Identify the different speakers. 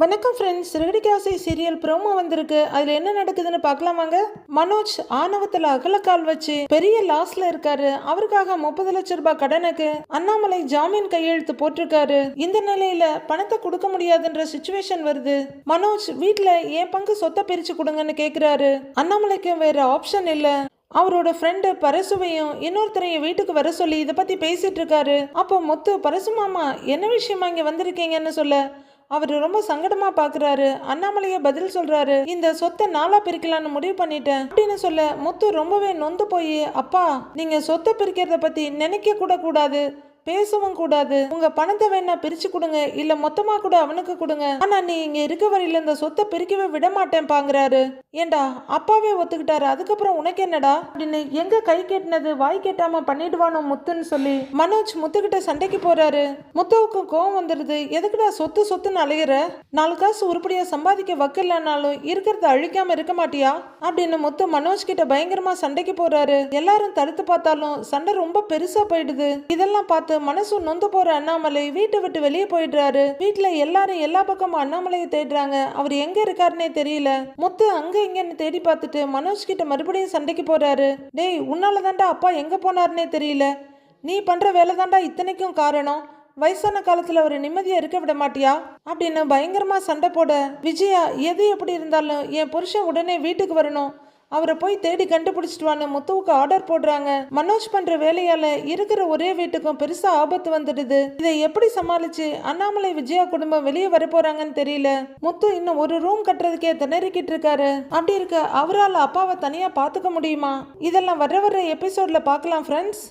Speaker 1: வணக்கம் friends ரெகடிகாசை serial promo வந்திருக்கு. அதுல என்ன நடக்குதுன்னு பார்க்கலாம் வாங்க. மனோஜ் ஆணவத்துல அகலக்கால் வச்சு பெரிய லாஸ்ல இருக்காரு. அவருக்காக முப்பது லட்சம் ரூபாய் கடனுக்கு அண்ணாமலை ஜாமீன் கையெழுத்து போட்டிருக்காரு. இந்த நிலையில பணத்தை கொடுக்க முடியாதுன்ற சுச்சுவேஷன் வருது. மனோஜ் வீட்டுல என் பங்கு சொத்தை பிரிச்சு கொடுங்கன்னு கேக்குறாரு. அண்ணாமலைக்கு வேற ஆப்ஷன் இல்ல. அவரோட ஃப்ரெண்டு பரசுவையும் இன்னொருத்தரையும் வீட்டுக்கு வர சொல்லி இதை பத்தி பேசிட்டு இருக்காரு. அப்போ மொத்து பரசு மாமா என்ன விஷயமா இங்க வந்திருக்கீங்கன்னு சொல்ல? அவர் ரொம்ப சங்கடமா பாக்குறாரு. அண்ணாமலையே பதில் சொல்றாரு. இந்த சொத்தை நாளா பிரிக்கலாம்னு முடிவு பண்ணிட்டேன். அப்படின்னு சொல்ல முத்து ரொம்பவே நொந்து போய் அப்பா நீங்க சொத்தை பிரிக்கிறத பத்தி நினைக்க கூட கூடாது. பேசவும் கூடாது. உங்க பணத்தை வேணா பிரிச்சு கொடுங்க. இல்ல மொத்தமா கூட அவனுக்கு கொடுங்க. ஆனா நீ இங்க இருக்க வரையில இந்த சொத்தை பிரிக்கவே விட மாட்டேன் பாங்குறாரு. ஏண்டா? அப்பாவே ஒத்துக்கிட்டாரு. அதுக்கப்புறம் உனக்கு என்னடா? அப்படின்னு எங்க கை கேட்டினது வாய் கேட்டாம பண்ணிடுவானோ முத்துன்னு சொல்லி மனோஜ் முத்துக்கிட்ட சண்டைக்கு போறாரு. முத்துவுக்கும் கோவம் வந்துடுது எதுக்குடா சொத்து சொத்துன்னு அலையிற? நாலு காசு உருப்படியா சம்பாதிக்க வக்கலனாலும் இருக்கிறத அழிக்காம இருக்க மாட்டியா? அப்படின்னு முத்து மனோஜ் கிட்ட பயங்கரமா சண்டைக்கு போறாரு. எல்லாரும் தடுத்து பார்த்தாலும் சண்டை ரொம்ப பெருசா போயிடுது. இதெல்லாம் பார்த்து மனசு நொந்து போற அண்ணாமலை வீட்டை விட்டு வெளியே போயிடுறாரு. வீட்டுல எல்லாரும் எல்லா பக்கமும் அண்ணாமலையை தேடுறாங்க. அவர் எங்க இருக்காருன்னே தெரியல. முத்து அங்க இங்கன்னு தேடி பார்த்துட்டு மனோஜ் கிட்ட மறுபடியும் சண்டைக்கு போறாரு. டேய் உன்னால தாண்டா அப்பா எங்க போனாருன்னே தெரியல. நீ பண்ற வேலை தாண்டா இத்தனைக்கும் காரணம். வயசான காலத்துல ஒரு நிம்மதியா இருக்க விட மாட்டியா? அப்படின்னு பயங்கரமா சண்டை போட விஜயா எது எப்படி இருந்தாலும் என் புருஷன் உடனே வீட்டுக்கு வரணும். அவரை போய் தேடி கண்டுபிடிச்சிட்டு வான்னு முத்துவுக்கு ஆர்டர் போடுறாங்க. மனோஜ் பண்ற வேலையால இருக்கிற ஒரே வீட்டுக்கும் பெருசா ஆபத்து வந்துடுது. இதை எப்படி சமாளிச்சு அண்ணாமலை விஜயா குடும்பம் வெளியே வர போறாங்கன்னு தெரியல. முத்து இன்னும் ஒரு ரூம் கட்டுறதுக்கே திணறிக்கிட்டு இருக்காரு. அப்படி இருக்க அவரால் அப்பாவை தனியா பாத்துக்க முடியுமா? இதெல்லாம் வர வர எபிசோட்ல பார்க்கலாம் ஃப்ரெண்ட்ஸ்